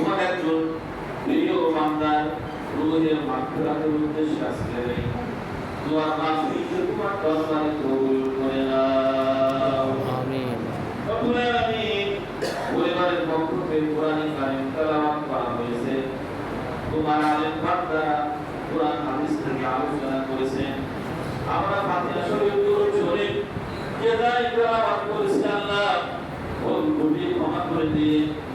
তোমার একজন প্রিয় বান্দার রুহের মাগফিরাতের উদ্দেশ্যে আসলে তোমার মাগফিরাত তোমার দরবারে কবুল করে নাও। আমিন। রব্বুল আলামিন পরিবারের পক্ষ থেকে কোরআন কারীম তেলাওয়াত করা হয়েছে। তোমার আলেম বান্দারা কোরআন হাদিস থেকে আলোচনা করেছেন আমরা ফাতিহা শরীফ দুরূদ শরীফ কে দায়ী তেলাওয়াত করেছি আল্লাহ। ভুল ত্রুটি ক্ষমা করে দিয়ে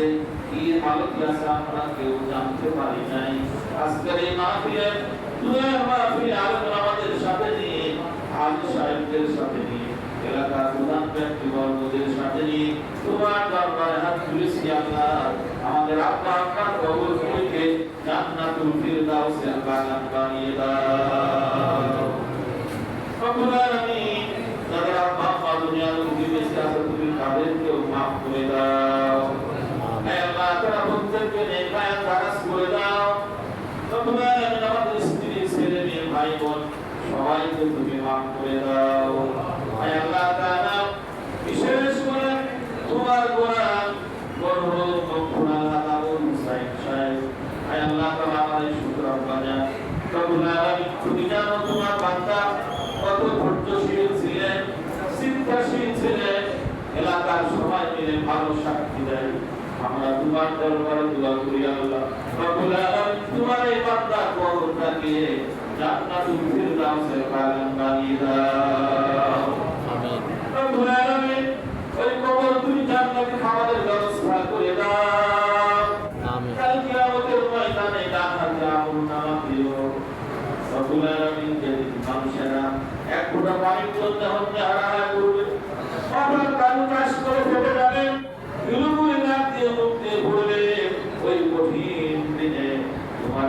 আছে, কি হালত আছে আমরা কেউ জানতে পারি নাই। আজকের এই মাহফিলে দুনিয়ার মাহফিলে আলোচনা আমাদের সাথে নিয়ে হাজি সাহেবদের সাথে নিয়ে, এলাকার প্রধান ব্যক্তিবর্গদের সাথে নিয়ে তোমার দরবারে হাত তুলেছি আল্লাহ আমাদের আব্বা আব্বার কবর গুলিকে জান্নাতুল ফিরদাউসের বাগান বানিয়ে দাও। রব্বুল আলামিন যাদের আব্বা আম্মা দুনিয়ার বুকে বেঁচে আছে তুমি তাদেরকেও মাফ করে দাও। প্রত্যেককে নেক বায়ান দারাজ করে দাও স্ত্রী ছেলে মেয়ে ভাই তুমি মাফ করে দাও হে আল্লাহ তাআলা বিশেষ করে তোমার গোলাম মরহুম মকবুল আলাউল হুসাইন সাহেব আল্লাহ তাআলা আমাদের শুকর আব্বানা রব্বুল আলামিন তোমার বান্দা কত ধৈর্যশীল ছিলেন চিন্তাশীল ছিলেন এলাকার সবাই মিলে ভালো সাক্ষী দেয় আমরা তোমার দরবারে দোয়া করি আল্লাহ। রব্বুল আলামিন তোমার এই বান্দার কবরটাকে জান্নাতুল ফিরদাউসের বাগান বানিয়ে দাও। আমিন। রব্বুল আলামিন ওই কবর তুমি জান্নাতে খাবারের ব্যবস্থা করে দাও। আমিন। কাল কিয়ামতের ময়দানে ডান হাতে আমল নামা দিও রব্বুল আলামিন যেদিন মানুষেরা এক ফোঁটা পানির জন্য হত্যা হারা করবে কালু চাষ করে ফেলে যাবে বিলুপুরি নাক দিয়ে মুখ দিয়ে পড়বে ওই কঠিন দিনে তোমার